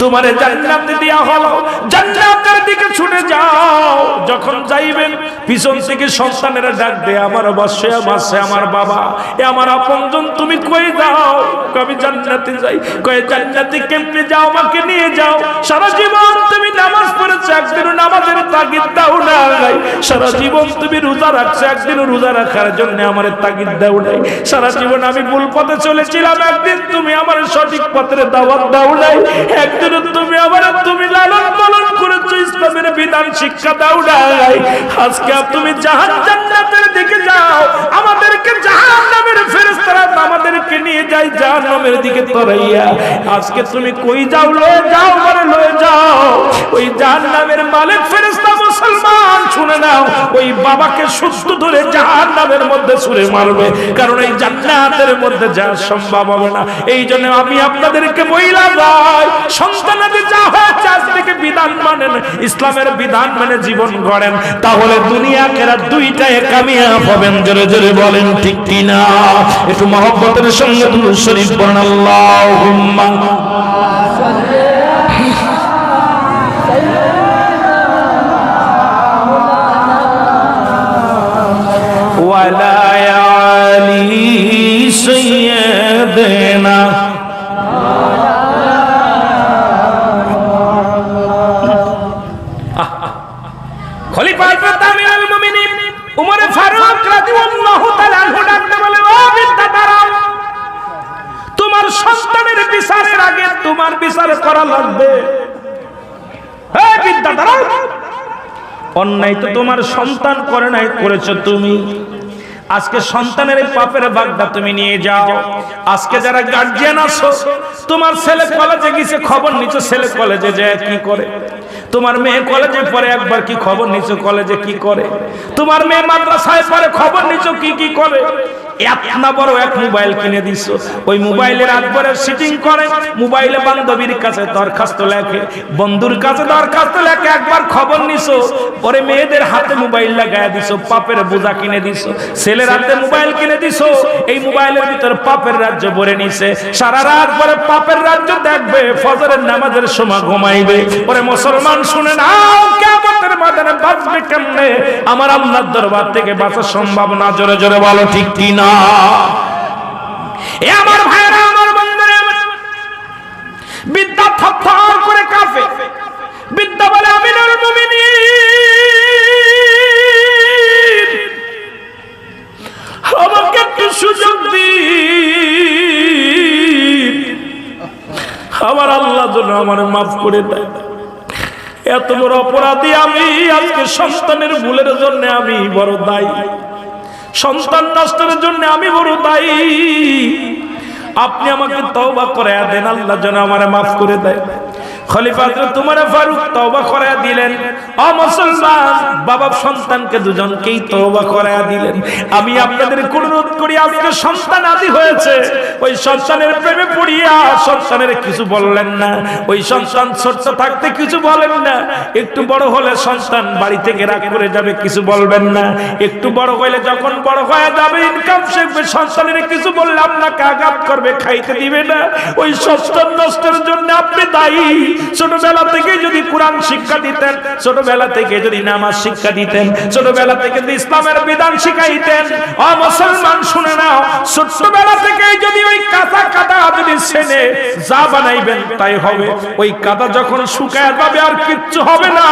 তোমারে জান্নাত দেয়া হলো। জান্নাতের দিকে ছুটে যাও। যখন যাইবেন, পিছন থেকে সন্তানেরা ডাক দে আমার বাসে, আমার আমার বাবা, এ আমার আপনজন, তুমি কই যাও? আমি জান্নাতে যাই। কয়ে, জান্নাতে কেমনে যাও? আমাকে নিয়ে যাও। সারা জীবন তুমি নামাজ পড়েছো একদিন নামাজের তাগিদ দাও নাই। সারা জীবন তুমি রোজা রাখছো একদিন রোজা রাখার জন্য আমার তাগিদ দাও নাই। সারা জীবন আমি ভুল পথে চলেছিলাম, একদিন তুমি আমার সঠিক পথের দাওয়াত দাও নাই। একদিন তুমি আমার তুমি লালন পালন করেছ, ইসলামের বিধান শিক্ষা দাও নাই। আজকে তুমি জাহান জান্নাতের দিকে যাও। আমাদেরকে জাহান্নামের ফেরেশতারা আমাদেরকে নিয়ে যায় জাহান্নামের দিকে তরাইয়া। আজকে তুমি কই যাও? লয়ে যাও মানে লয়ে যাও। ওই জাহান্নামের মালিক ফেরেশতা মুসলমান শুনে নাও, ওই বাবাকে সুস্থ ধরে জাহান্নামের মধ্যে ছুঁড়ে মারবে। কারণ এই জান্নাতের মধ্যে যাওয়া সম্ভব হবে না। এই জন্য আমি আপনাদেরকে বইলা যাই সন্তানাদের যা হয়েছে আজ থেকে বিধান মানেন, ইসলামের বিধান মানে জীবন গড়েন। তাহলে দুনিয়া কেরা দুইটায় কামিয়াব হবেন, জোরে জোরে বলেন ঠিক কিনা? একটু মহব্বতের সঙ্গে দুরূদ শরীফ পড়েন আল্লাহুম্মা অন্যায় তো তোমার সন্তান করে নাই করেছ তুমি। আজকে সন্তানের এই পাপের বাগদা তুমি নিয়ে যাও। আজকে যারা গার্জিয়ান আছো, তোমার ছেলে কলেজে গিয়েছে, খবর নিচ্ছ ছেলে কলেজে যায় কি করে? তোমার মেয়ে কলেজে পরে একবার কি খবর নিচ্ছ কলেজে কি করে? তোমার মেয়ে মাদ্রাসায় পরে খবর নিচ্ছ কি কি করে? এত না বড় এক মোবাইল কিনে দিছ। ওই মোবাইলের একবারে সিটিং করে, মোবাইলে বান্ধবীর কাছে দরখাস্ত লেখে। বন্ধুর কাছে দরখাস্ত লেখে, একবার খবর পরে মেয়েদের হাতে মোবাইল লাগায় পাপের বোঝা কিনে ছেলের হাতে মোবাইল কিনে এই মোবাইলের পাপের রাজ্য ভরে নিছে। সারা রাত পরে পাপের রাজ্য দেখবে, ফজরের নামাজের সময় ঘুমাইবে। পরে মুসলমান, শুনে নাও, কিয়ামতের ময়দানে বাঁচবে কেমনে? আমার আল্লাহর দরবার থেকে বাঁচার সম্ভব না। জোরে জোরে বলো, ঠিক কি না? এ আমার ভাইরা, আমার বন্ধুরা বিদ্যা করে কাঁপে। বিদ্যা বলে মুমিনিন, আমাকে একটু সুযোগ দিন। আমার আল্লাহ যেন আমার মাফ করে দেয়। এত বড় অপরাধী আমি, আজকে সন্তানের ভুলের জন্য আমি বড় দায়ী। সন্তান নষ্টের জন্য আমি বড় তাই আপনি আমাকে তওবা করে দেন, আল্লাহ যেন আমার মাফ করে দেয়। তোমার তওবা করে দিলেন। বাবা সন্তানকে দুজনকেই তওবা করে দিলেন। আমি করি আদি হয়েছে। ওই কিছু বললেন না। ওই সন্তান ছোট্ট থাকতে কিছু বলেন না। একটু বড় হলে সন্তান বাড়ি থেকে রাগ করে যাবে, কিছু বলবেন না। একটু বড় হইলে যখন বড় হয়ে যাবে ইনকাম শিখবে সন্তানের কিছু বললে আপনাকে আঘাত করবে, খাইতে দিবে না। ওই সন্তান নষ্টের জন্য আপনি দায়ী। ছোটবেলা থেকে যদি কোরআন শিক্ষা দিতেন, ছোটবেলা থেকে যদি নামাজ শিক্ষা দিতেন, ছোটবেলা থেকে যদি ইসলামের বিধান শিখাইতেন অ মুসলমান শুনে নাও ছোটবেলা থেকে যদি ওই কাঁচা কাদা যদি ছেনে যা বানাইবেন তাই হবে। ওই কাদা যখন শুকায় যাবে আর কিচ্ছু হবে না।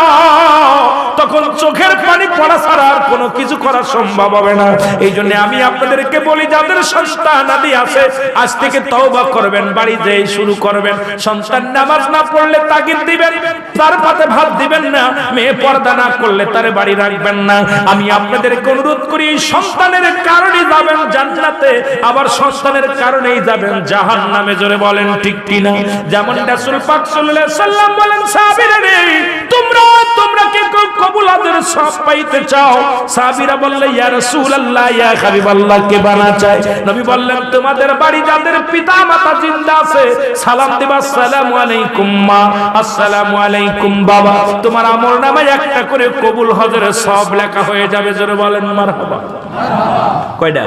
তখন চোখের পানি পড়া ছাড়া আর কোনো কিছু করা সম্ভব হবে না। এই জন্য আমি আপনাদেরকে বলি, যাদের সন্তান আদি আছে, আজ থেকে তওবা করবেন, বাড়ি যেই শুরু করবেন। সন্তান নামাজ না পড়লে তাগিদ দিবেন, তার পাতে ভাত দিবেন না, মেয়ে পর্দা না করলে তার বাড়ি রাখবেন না। আমি আপনাদেরকে অনুরোধ করি, সন্তানের কারণে যাবেন জান্নাতে, আবার সন্তানের কারণেই যাবেন জাহান নামে জোরে বলেন ঠিক কিনা? যেমন রাসূল পাক সাল্লাল্লাহু আলাইহি সাল্লাম বলেন, সাহাবীরা তোমরা তোমরা কি কবুল আদের সব পাইতে চাও? সাহাবীরা বললে ইয়া রাসূলুল্লাহ ইয়া হাবিবাল্লাহ কে বানা চায়? নবী বললেন তোমাদের বাড়ি যাদের পিতা মাতা জিন্দা আছে সালাম দিবা আসসালামু আলাইকুম মা আসসালামু আলাইকুম বাবা। তোমার আমল নামায় একটা করে কবুল হজরের সব লেখা হয়ে যাবে জোরে বলেন মারহাবা। কয়টা?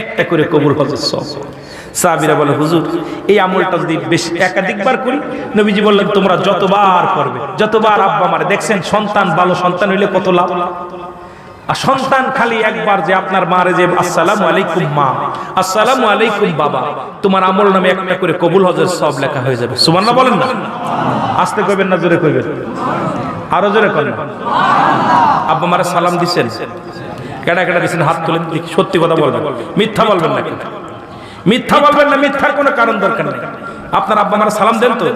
একটা করে কবুল হজর সব সাহাবিরা বলে, হুজুর, এই আমলটা যদি বেশ একাধিকবার করি, নবীজি বললেন, তোমরা যতবার করবে, যতবার আব্বা মারে, দেখছেন সন্তান, ভালো সন্তান হইলে কত লাভ? আর সন্তান খালি একবার যে আপনার মারে যে, আসসালামু আলাইকুম, মা, আসসালামু আলাইকুম, বাবা, তোমার আমল নামে একটা করে কবুল হজের সব লেখা হয়ে যাবে। সুমান্না বলেন না? আসতে কইবেন না, জোরে কইবেন? আরও জোরে করেন আব্বা মারে সালাম দিছেন। কেডা কেডা দিছেন? হাত তুলেন, সত্যি কথা বলবেন। মিথ্যা বলবেন না মিথ্যা বলবেন না মিথ্যার কোনো কারণ দরকার নেই। আপনার আব্বা মারা সালাম দেন তো?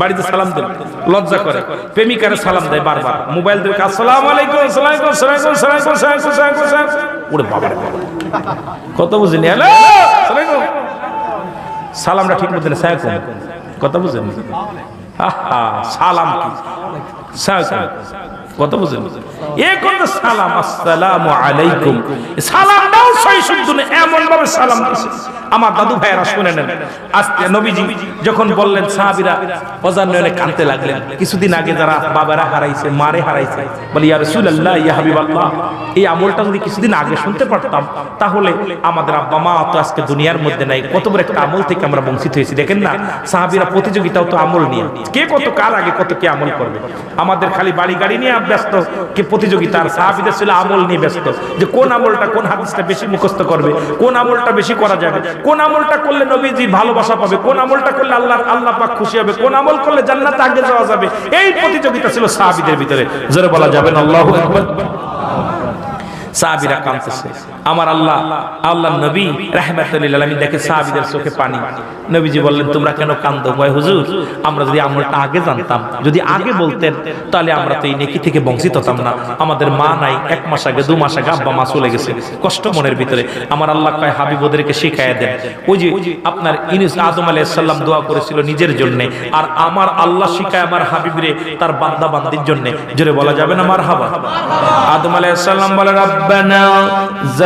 বাড়িতে সালাম দেন। লজ্জা করে। প্রেমিকারে সালাম দেয় বারবার। মোবাইল দিয়ে আসসালামু আলাইকুম আসসালামু আলাইকুম আসসালামু আলাইকুম আসসালামু আলাইকুম ওরে বাবা। কত বুঝেনি? হ্যালো। সালামটা ঠিক মতো না সালাম কত বুঝেন? আহা, সালাম কি? সালাম কত বুঝেন? যখন বললেন, সাহাবীরা অজান নয়নে কাঁদতে লাগলেন। কিছুদিন আগে যারা বাবারা হারাইছে, মারে হারাইছে, বলে, ইয়া রাসূলুল্লাহ, ইয়া হাবিবাল্লাহ, এই আমলটা যদি কিছুদিন আগে শুনতে পারতাম, তাহলে আমাদের আব্বা মা তো আজকে দুনিয়ার মধ্যে নাই। কত বড় একটা আমল থেকে আমরা বঞ্চিত হয়েছি, দেখেন না? সাহাবীরা প্রতিযোগিতাও তো আমল নিয়ে। কে কত, কার আগে কত কে আমল করবে? আমাদের খালি বাড়ি গাড়ি নিয়ে ব্যস্ত, কে প্রতিযোগিতা আর সাহাবিদের ছিল আমল নিয়ে ব্যস্ত যে কোন আমলটা কোন হাদিসটা বেশি মুখস্থ করবে, কোন আমলটা বেশি করা যাবে, কোন আমলটা করলে নবীজি ভালোবাসা পাবে, কোন আমলটা করলে আল্লাহ আল্লাহ পাক খুশি হবে, কোন আমল করলে জান্নাতে আগে যাওয়া যাবে, এই প্রতিযোগিতা ছিল সাহাবিদের ভিতরে। জোরে বলা যাবে না, আল্লাহু আকবার। সাহাবিরা আমার আল্লাহ আল্লাহ নবী রাহমাতুল্লিল আলামিন দেখে সাহাবিদের চোখে পানি। নবীজি বললেন, তোমরা কেন কান্দো? কয় হুজুর, আমরা যদি আমলটা আগে জানতাম, যদি আগে বলতেন, তাহলে আমরা তো এই নেকি থেকে বঞ্চিত হতাম না। আমাদের মা নাই, এক মাস আগে, দু মাস আগে আব্বা মা চলে গেছে। কষ্ট মনের ভিতরে। আমার আল্লাহ কয়, হাবিব ওদেরকে শিখাইয়া দেন। ওই যে আপনার ইনিস আদম আলাইহিস সালাম দোয়া করেছিল নিজের জন্য, আর আমার আল্লাহ শিখায় আমার হাবিবরে তার বান্দা বান্দির জন্য। জোরে বলা যাবে না আমার হাবা আদম আলাইহিস সালাম বলে, রব্বানা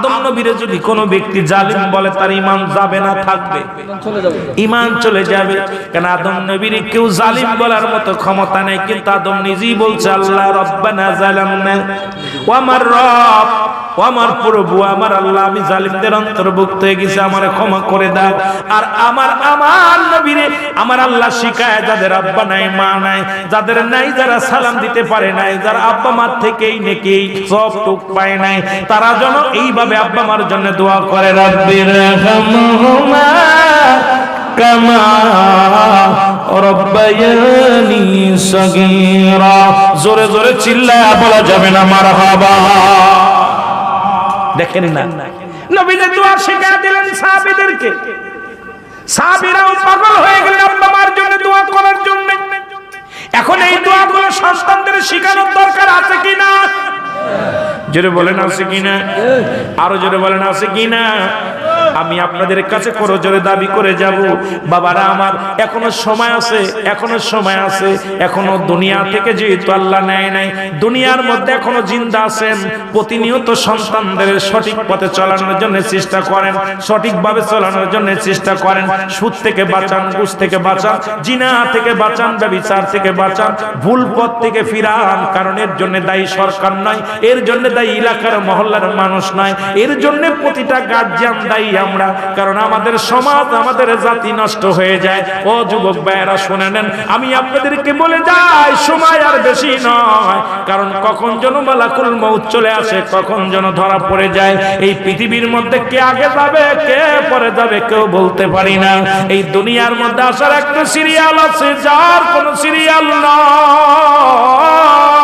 আদম নবীরে যদি কোনো ব্যক্তি জালিম বলে, তার ইমান যাবে না, থাকবে। ইমান চলে যাবে। কেন আদম নবীর কেউ জালিম বলার মতো ক্ষমতা নেই, কিন্তু আদম নিজেই বলছে, আল্লাহ রব্বানা জালামনা ও আমার রব। আমার প্রভু, আমার আল্লাহ, আমি জালিমদের অন্তর্ভুক্ত হয়ে গেছি, আমার ক্ষমা করে দাও। আর আমার আমার নবীরে, আমার আল্লাহ শিখায়, যাদের আব্বা নাই, মা নাই, যাদের নাই, যারা সালাম দিতে পারে নাই, যারা আব্বা মার থেকেই নেকি সব টুক পায় নাই, তারা যেন এইভাবে আব্বা মার জন্য দোয়া করে রাখবে জোরে জোরে চিল্লায় বলা যাবে না, মারহাবা। দেখেন না। নবীজি দোয়া শিখা দিলেন সাহাবীদেরকে। সাহাবীরাও পাগল হয়ে গেলেন আব্বা মার জন্য দোয়া করার জন্য। এখন এই দোয়াগুলো সন্তানদের শেখানোর দরকার আছে কিনা? জোরে বলেন আছে কিনা? আরও জোরে বলেন আছে কিনা? আমি আপনাদের কাছে করো জোরে দাবি করে যাব। বাবারা আমার, এখনও সময় আছে, এখনও সময় আছে। এখনও দুনিয়া থেকে যেহেতু আল্লাহ নেয় নাই, দুনিয়ার মধ্যে এখনও জিন্দা আছেন। প্রতিনিয়ত সন্তানদের সঠিক পথে চালানোর জন্য চেষ্টা করেন, সঠিকভাবে চালানোর জন্য চেষ্টা করেন। সুদ থেকে বাঁচান, ঘুষ থেকে বাঁচান, জিনা থেকে বাঁচান, ব্যবিচার থেকে বাঁচান, ভুল পথ থেকে ফিরান কারণের জন্য দায়ী সরকার নয় এর জন্য দায়ী এলাকার মহল্লার মানুষ নয়। এর জন্য প্রতিটা গার্জিয়ান দায়ী আমরা। কারণ আমাদের সমাজ, আমাদের জাতি নষ্ট হয়ে যায়। ও যুবক ভাইয়েরা, শুনে নেন। আমি আপনাদেরকে বলে যাই, সময় আর বেশি নয়। কারণ কখন যেন মালাকুল মৌত চলে আসে, কখন যেন ধরা পড়ে যায়। এই পৃথিবীর মধ্যে কে আগে যাবে, কে পরে যাবে, কেউ বলতে পারি না। এই দুনিয়ার মধ্যে আসার একটা সিরিয়াল আছে, যার কোনো সিরিয়াল নয়।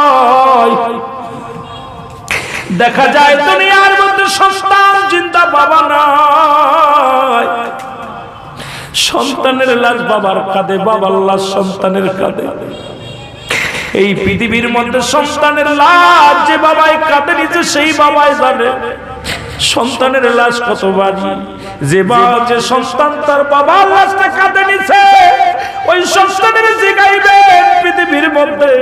দেখা যায় দুনিয়ার মধ্যে সন্তান চিন্তা বাবা নয় সন্তানের লাশ বাবার কাঁধে, বাবার লাশ সন্তানের কাঁধে। এই পৃথিবীর মধ্যে সন্তানের লাশ যে বাবাই কাঁধে নিচে সেই বাবাই জানে। সন্তানের লাশ কত বাড়ি? যে বাবা যে সন্তান তার বাবার লাশটা কাঁধে নিছে ওই সন্তানের জিগাইবেন পৃথিবীর মধ্যে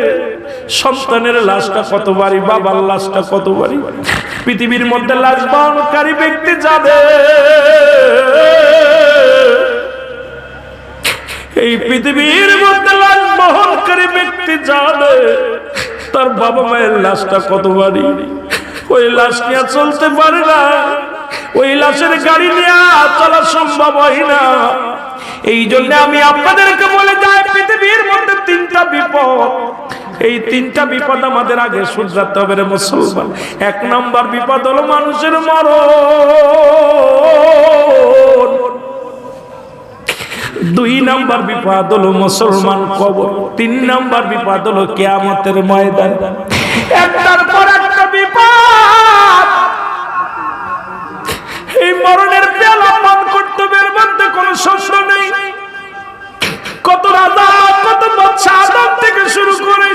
সন্তানের লাশটা কত বাড়ি বাবার লাশটা কত বাড়ি পৃথিবীর মধ্যে লাশ বহনকারী ব্যক্তি যাবে। এই পৃথিবীর মধ্যে লাশ বহনকারী ব্যক্তি যাবে। তার বাবা মায়ের লাশটা কত বাড়ি ওই লাশ নিয়ে চলতে পারে না। ওই লাশের গাড়ি নিয়ে চলা সম্ভব হয় না। এই জন্য আমি আপনাদেরকে বলে যাই, পৃথিবীর মধ্যে তিনটা বিপদ। এই তিনটা বিপদ আমাদের আগে শুধরাতে হবে রে মুসলমান। এক নম্বর বিপদ হলো মানুষের মরণ। দুই নাম্বার বিপদ হলো মুসলমান কবর। তিন নাম্বার বিপদ হলো কেয়ামতের ময়দান। একটার পর একটা বিপদ। এই মরণের পেলা পান কর্তব্যের মধ্যে কোনো শস্য বাচ্চা আদম থেকে শুরু করে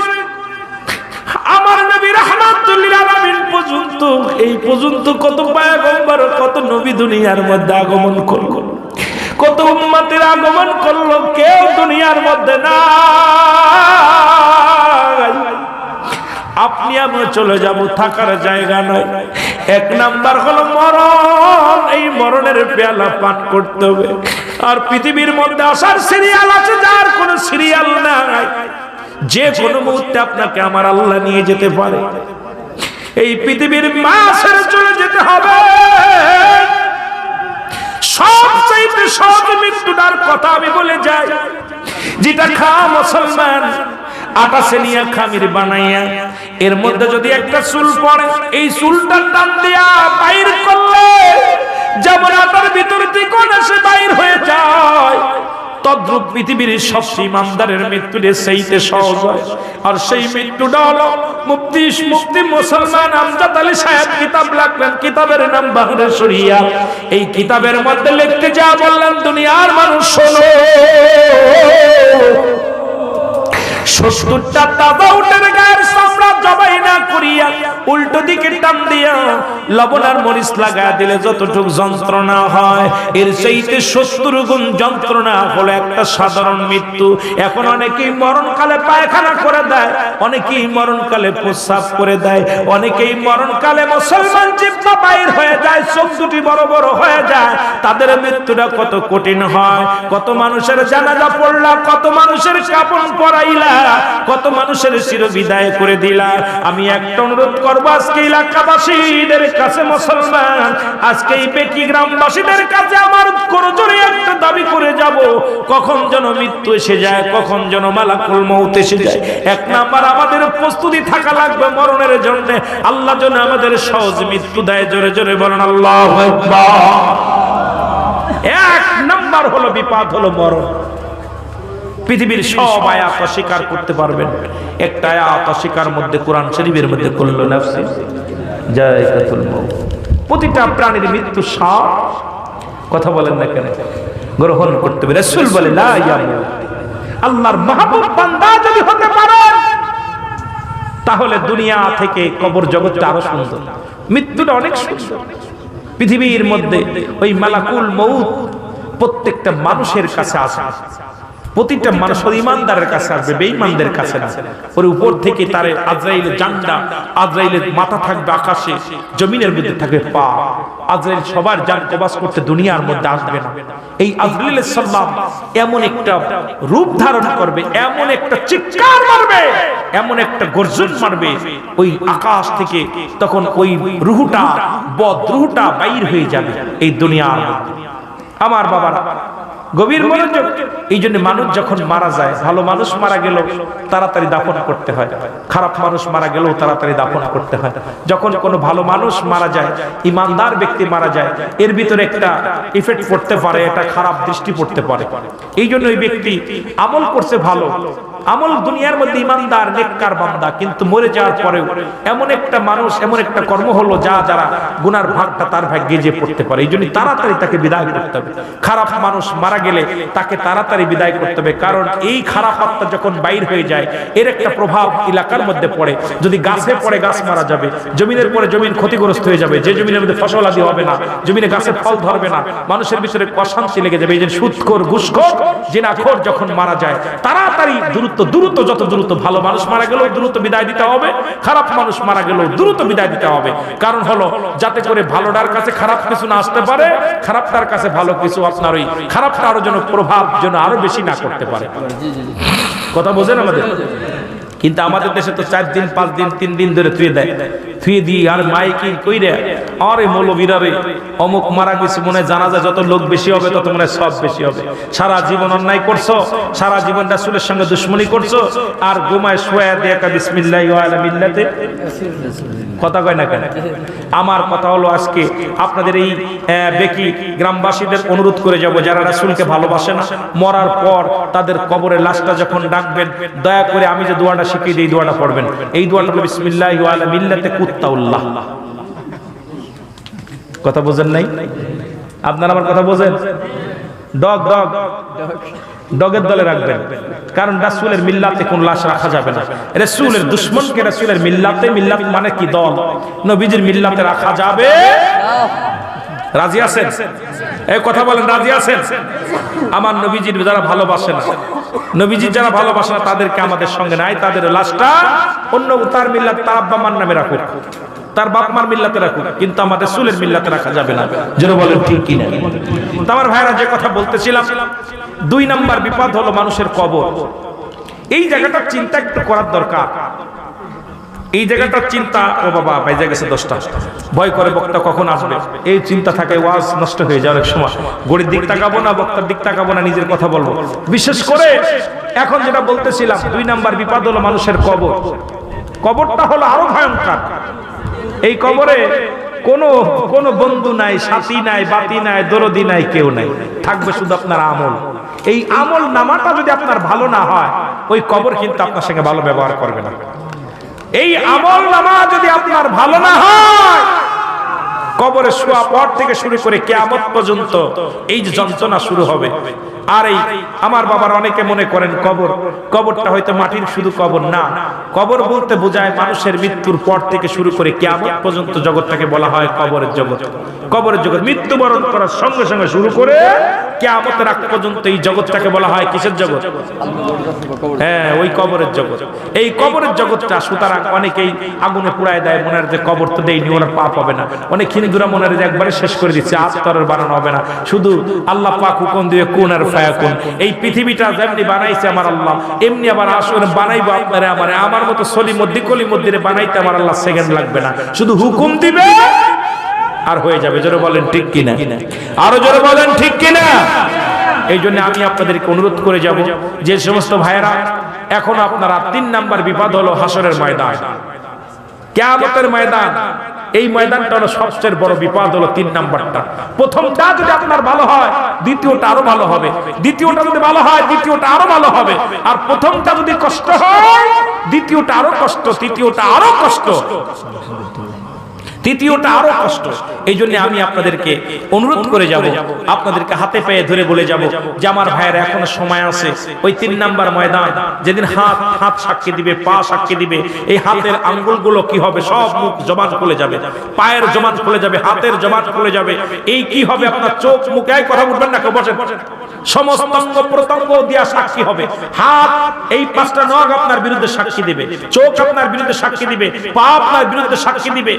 আমার নবী রহমাতুল্লিল আলামিন পর্যন্ত, এই পর্যন্ত কত পায়গম্বর, কত নবী দুনিয়ার মধ্যে আগমন করল। কত উম্মতের আগমন করল, কেউ দুনিয়ার মধ্যে না আপনি আমি চলে যাব, থাকার জায়গা নয়। এক নাম্বার হলো মরণ, এই মরণের পেয়ালা পান করতে হবে। আর পৃথিবীর মধ্যে আসার সিরিয়াল আছে, যার কোনো সিরিয়াল নাই। যে কোনো মুহূর্তে আপনাকে আমার আল্লাহ নিয়ে যেতে পারে। এই পৃথিবীর মাসের চলে যেতে হবে। সবচাইতে সহজ মৃত্যুটার কথা আমি বলে যাই, যেটা খা মুসলমান আটা সেনিয়া খামির বানাইয়া, এর মধ্যে যদি একটা চুল পড়ে, এই চুলটা টান দিয়া বাইর করলে যেমন আটার ভিতর থেকে সে বাইর হয়ে যায়, তদ্রুপ পৃথিবীর ইমানদারের সেইতে সহজ হয়। আর সেই মৃত্যুটা হলো মুফতি মুফতি মুসলমান আমজাদ আলী সাহেব কিতাব লিখলেন, কিতাবের নাম বাহরে এই কিতাবের মধ্যে লিখতে যা বললেন, দুনিয়ার মানুষ শোনো। সত্তরটা তাজা গায়ের জবাই না করিয়া উল্টো দিকে টান দিয়া লবণ আর মরিচ দিলে যন্ত্রণা হয়। এর চাইতে সত্তর গুণ যন্ত্রণা হলো একটা সাধারণ মৃত্যু। এখন অনেকেই মরণকালে পায়খানা করে দেয়, অনেকেই মরণকালে প্রস্রাব করে দেয়, অনেকেই মরণকালে মুসলমান জিব্বা বাইর হয়ে যায়, চোখ দুটি বড় বড় হয়ে যায়। তাদের মৃত্যুটা কত কঠিন হয়, কত মানুষের জানাজা পড়লা কত মানুষের কাপন পরাইলা কত মানুষের চির বিদায় করে দিলা। আমি একটা অনুরোধ করব, আজকে এলাকাবাসীদের কাছে মুসলমান, আজকে এই বেকি গ্রামবাসীদের কাছে আমার করজোরে একটা দাবি করে যাব। কখন যেন মৃত্যু এসে যায়, কখন যেন মালাকুল মৌত এসে যায়। এক নাম্বার আমাদের প্রস্তুতি থাকা লাগবে মরণের জন্য। আল্লাহ যেন আমাদের সহজ মৃত্যু দেয়, জোরে জোরে বলেন, আল্লাহ এক নাম্বার হলো বিপদ হলো মরণ। পৃথিবীর সব আয়াত অস্বীকার করতে পারবেন। একটা আয়াত অস্বীকার মধ্যে কোরআন শরীফের মধ্যে করল নাফসি। জায়গাতুল মউত প্রতিটা প্রাণীর মৃত্যু সব কথা বলেন না কেন? গ্রহণ করতে হবে। রাসূল বলে, লা ইয়ামুত আল্লাহর মাহবুব বান্দা যদি হতে পারেন তাহলে দুনিয়া থেকে কবর জগৎটা আরও সুন্দর। মৃত্যুটা অনেক সুন্দর। পৃথিবীর মধ্যে ওই মালাকুল মউত প্রত্যেকটা মানুষের কাছে আসে প্রতিটা মানুষ ইমানদারের কাছে আসবে বেঈমানদের কাছে না। ওর উপর থেকে তার আজরাইলের জান্ডা আজরাইলের মাথা থাকবে আকাশে জমিনের মধ্যে থাকবে পা। আজরাইল সবার জান কবাস করতে দুনিয়ার মধ্যে আসবে না। এই আজরাইলের সাল্লাম এমন একটা রূপ ধারণ করবে এমন একটা চিৎকার মারবে এমন একটা গর্জন মারবে। ওই আকাশ থেকে তখন ওই রুহুটা বদ রুহুটা বাইর হয়ে যাবে এই দুনিয়ার আমার বাবারা গভীর মনোযোগ। এই জন্য মানুষ যখন মারা যায় ভালো মানুষ মারা গেল তাড়াতাড়ি দাফন করতে হয়। খারাপ মানুষ মারা গেলেও তাড়াতাড়ি দাফন করতে হয়। যখন কোনো ভালো মানুষ মারা যায় ইমানদার ব্যক্তি মারা যায় এর ভিতরে একটা ইফেক্ট পড়তে পারে একটা খারাপ দৃষ্টি পড়তে পারে। এই জন্য ওই ব্যক্তি আমল করছে ভালো। আমল দুনিয়ার মধ্যে ইমানদার, নেককার বান্দা, কিন্তু মরে যাওয়ার পরেও এমন একটা মানুষ, এমন একটা কর্ম হলো যা যারা গুনার ভাগটা তার ভাগ্যে যে পড়তে পারে। এই জন্য তাড়াতাড়ি তাকে বিদায় করতে হবে। খারাপ মানুষ মারা গেলে তাকে তাড়াতাড়ি বিদায় করতে হবে, কারণ এই খারাপ আত্মা যখন বাইর হয়ে যায়, এর একটা প্রভাব এলাকার মধ্যে পড়ে। যদি গাছে পড়ে গাছ মারা যাবে, জমিনের পরে জমিন ক্ষতিগ্রস্ত হয়ে যাবে, যে জমিনের মধ্যে ফসল আদি হবে না, জমিনে গাছের ফল ধরবে না, মানুষের ভিতরে অশান্তি লেগে যাবে। এই যে সুৎখোর, ঘুষখোর, জেনাখোর যখন মারা যায়, তাড়াতাড়ি দ্রুত দ্রুত যত দ্রুত ভালো মানুষ মারা গেলেও দ্রুত বিদায় দিতে হবে, খারাপ মানুষ মারা গেলেও দ্রুত বিদায় দিতে হবে। কারণ হলো, যাতে করে ভালোটার কাছে খারাপ কিছু না আসতে পারে, খারাপটার কাছে ভালো কিছু আপনার ওই খারাপটা আরও যেন প্রভাব যেন আরও বেশি না করতে পারে। কথা বোঝেন আমাদের? কিন্তু আমাদের দেশে তো চার দিন, পাঁচ দিন, তিন দিন ধরে তুই দেয় আমার কথা হলো আজকে আপনাদের এই বেকি গ্রামবাসীদের অনুরোধ করে যাব, যারা রাসূলকে ভালোবাসে না, মরার পর তাদের কবরে লাশটা যখন ডাকবেন, দয়া করে আমি যে দোয়াটা শিখিয়ে দিই দোয়াটা পড়বেন। এই দোয়াটা মিল্লাতে কুত্তাউল্লাহ কথা বোঝেন নাই? আপনারা আমার কথা বোঝেন? ডগ ডগ ডগের দলে রাখবেন। কারণ রাসূলের মিল্লাতে কোন লাশ রাখা যাবে না। রাসূলের দুশমনকে রাসূলের মিল্লাতে, মিল্লাত মানে কি দল? নবীজির মিল্লাতে রাখা যাবে? রাজি আছেন? এই কথা বলেন, রাজি আছেন? আমার নবীজির যারা ভালোবাসে না নবীজির যারা ভালোবাসে না, তাদেরকে আমাদের সঙ্গে নাই, তাদের লাশটা অন্য তার মিল্লাত তার আব্বা মার নামে রাখুক। তার বাপ মার মিল্লাতে রাখুক, কিন্তু আমাদের সুলের মিল্লাতে রাখা যাবে না। যেন বলেন ঠিক কিনা। তো আমার ভাইরা যে কথা বলতেছিলাম, দুই নাম্বার বিপদ হলো মানুষের কবর। এই জায়গাটা চিন্তা একটু করার দরকার। এই জায়গাটার চিন্তা, ও বাবা বাইজা গেছে দশটা। ভয় করে বক্তা কখন আসবে? এই চিন্তা থাকে, ওয়াজ নষ্ট হয়ে অনেক সময়। গড়ির দিক তাকাবো না, বক্তার দিক তাকাবো না, নিজের কথা বলব। বিশেষ করে, এখন যেটা বলতেছিলাম, দুই নাম্বার বিপদ হলো মানুষের কবর। কবরটা হলো আরও ভয়ঙ্কর। এই কবরে কোনো কোনো বন্ধু নাই, সাথী নাই, বাতি নাই, দরদি নাই, কেউ নাই। থাকবে শুধু আপনার আমল। এই আমল নামাটা যদি আপনার ভালো না হয়, ওই কবর কিন্তু আপনার সঙ্গে ভালো ব্যবহার করবে না। এই আমল নামা যদি আপনার ভালো না হয়, কবরে শোয়া পর থেকে শুরু করে কেয়ামত পর্যন্ত এই যন্ত্রণা শুরু হবে। আর এই আমার বাবার অনেকে মনে করেন কবর। কবরটা হয়তো মাটির শুধু কবর না। কবর বলতে বোঝায় মানুষের মৃত্যুর পর থেকে শুরু করে কেয়ামত পর্যন্ত জগৎটাকে বলা হয় কবরের জগৎ। কবরের জগৎ মৃত্যুবরণ করার সঙ্গে সঙ্গে শুরু করে কেয়ামতের আগ পর্যন্ত এই জগৎটাকে বলা হয় কিসের জগৎ? হ্যাঁ ওই কবরের জগৎ। এই কবরের জগৎটা সুতরাং অনেকেই আগুনে পুড়ায় দেয়, মনের যে কবর তো দেয়নি, ওরা পাপ হবে না। অনেক হিন্দুরা মনের একবারে শেষ করে দিচ্ছে আস্তরের বানানো হবে না। শুধু আল্লাহ পাক হুকুম দিয়ে কোন আর ফায়া কোন এই পৃথিবীটা যেমনি বানাইছে আমার আল্লাহ, এমনি আবার আসলে বানাইবো আপনারে আমার। আমার মতো সলি মধ্যে কলি মধ্যে বানাইতে আমার আল্লাহ সেকেন্ড লাগবে না। শুধু হুকুম দিবে আর হয়ে যাবে। জোরে বলেন ঠিক কিনা? আরও জোরে বলেন ঠিক কিনা? এই জন্য আমি আপনাদেরকে অনুরোধ করে যাব যে সমস্ত ভাইয়েরা, এখন আপনারা তিন নাম্বার বিপদ হলো হাসরের ময়দান। কেয়ামতের ময়দান। এই ময়দানটা হলো সবচেয়ে বড় বিপদ হলো তিন নাম্বারটা। প্রথমটা যদি আপনার ভালো হয়, দ্বিতীয়টা আরও ভালো হবে। দ্বিতীয়টা যদি ভালো হয় দ্বিতীয়টা আরও ভালো হবে। আর প্রথমটা যদি কষ্ট হয়, দ্বিতীয়টা আরও কষ্ট, তৃতীয়টা আরও কষ্ট। তৃতীয়টা আরও কষ্ট। এই জন্য আমি আপনাদেরকে অনুরোধ করে যাব, আপনাদেরকে হাতে পেয়ে ধরে বলে যাব যে আমার ভাইয়ের এখনও সময় আছে। ওই তিন নাম্বার ময়দান, যেদিন হাত হাত সাক্ষী দিবে, পা সাক্ষী দিবে, এই হাতের আঙ্গুলগুলো কি হবে সব মুখ জবান খুলে যাবে। পায়ের জবান খুলে যাবে, হাতের জবান খুলে যাবে। এই কি হবে আপনার চোখ মুখ? এই কথা উঠবেন না কেউ, বসেন। সমস্ত অঙ্গ প্রত্যঙ্গ দিয়া সাক্ষী হবে। হাত এই পাঁচটা নখ আপনার বিরুদ্ধে সাক্ষী দিবে। চোখ আপনার বিরুদ্ধে সাক্ষী দিবে। পা আপনার বিরুদ্ধে সাক্ষী দিবে।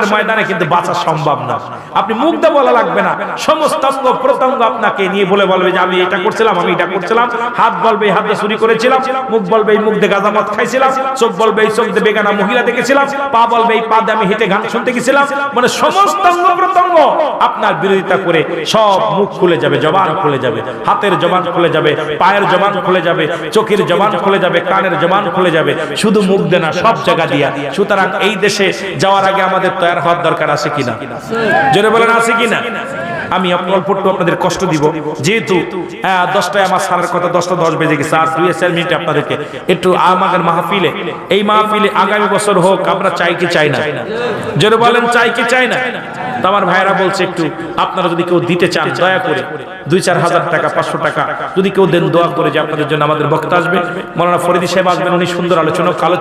আসরের ময়দানে কিন্তু বাঁচা সম্ভব না। আপনি মুখ দিয়ে বলা লাগবে না। সমস্ত অঙ্গ প্রত্যঙ্গ আপনাকে নিয়ে বলে বলবে যে, আমি এটা করছিলাম, আমি এটা করছিলাম। হাত বলবে, এই হাত চুরি করেছিলাম। মুখ বলবে, এই মুখ দিয়ে গাঁজা খাইছিলাম। চোখ বলবে, এই চোখ দিয়ে বেগানা মহিলা দেখেছিলাম। পা বলবে, এই পা দিয়ে আমি হেঁটে গান শুনতে গেছিলাম। মানে সমস্ত অঙ্গ প্রত্যঙ্গ আপনার বিরোধিতা করে সব মুখ খুলে যাবে, জবান খুলে যাবে, হাতের জবান খুলে যাবে, পায়ের জবান খুলে যাবে, চোখের জবান খুলে যাবে, কানের জবান খুলে যাবে। শুধু মুখ দেনা, সব জায়গা দিয়া। সুতরাং এই দেশে যাওয়ার আগে আমাদের তৈরি হওয়ার দরকার আছে কিনা? জোরে বলেন আছে কিনা? আমি অল্প একটু আপনাদের কষ্ট দিব। যেহেতু হ্যাঁ, দশটায় আমার সারের কথা দশটা দশ বেজে গেছে। আর দুই চার মিনিট আপনাদেরকে একটু আমাদের মাহফিলে এই মাহফিলে আগামী বছর হোক আমরা চাই কি চাই না? যদি বলেন চাই কি চাই না? আমার ভাইয়েরা বলছে একটু আপনারা যদি কেউ দিতে চান দয়া করে দুই চার হাজার টাকা পাঁচশো টাকা যদি কেউ দেন দোয়া করে যে আপনাদের জন্য আমাদের বক্তা আসবে। মৌলানা ফরিদি সাহেব আসবেন উনি সুন্দর আলোচনা কালো